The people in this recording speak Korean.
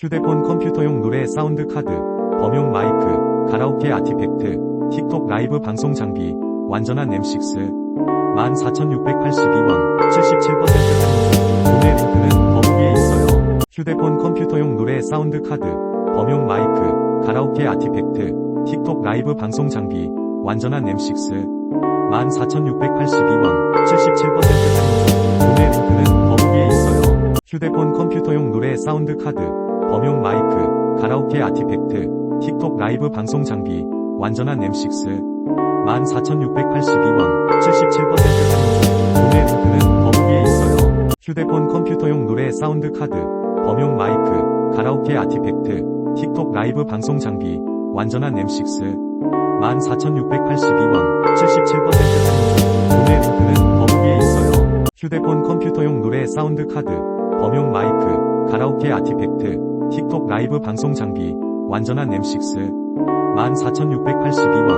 휴대폰 컴퓨터용 노래 사운드 카드, 범용 마이크, 가라오케 아티팩트, 틱톡 라이브 방송 장비, 완전한 M6, 14,682원, 77% 할인 중, 구매 링크는 더보기에 있어요. 휴대폰 컴퓨터용 노래 사운드 카드, 범용 마이크, 가라오케 아티팩트, 틱톡 라이브 방송 장비, 완전한 M6, 14,682원, 77% 할인 중, 구매 링크는 더보기에 있어요. 휴대폰 컴퓨터용 노래 사운드 카드, 범용 마이크, 가라오케 아티팩트, 틱톡 라이브 방송 장비, 완전한 M6, 14,682원, 77% 할인 중, 구매 링크는 더보기에 있어요. 휴대폰 컴퓨터용 노래 사운드 카드, 범용 마이크, 가라오케 아티팩트, 틱톡 라이브 방송 장비, 완전한 M6, 14,682원, 77% 할인 중, 구매 링크는 더보기에 있어요. 휴대폰 컴퓨터용 노래 사운드 카드, 범용 마이크, 가라오케 아티팩트, 틱톡 라이브 방송 장비, 완전한 M6, 14,682원,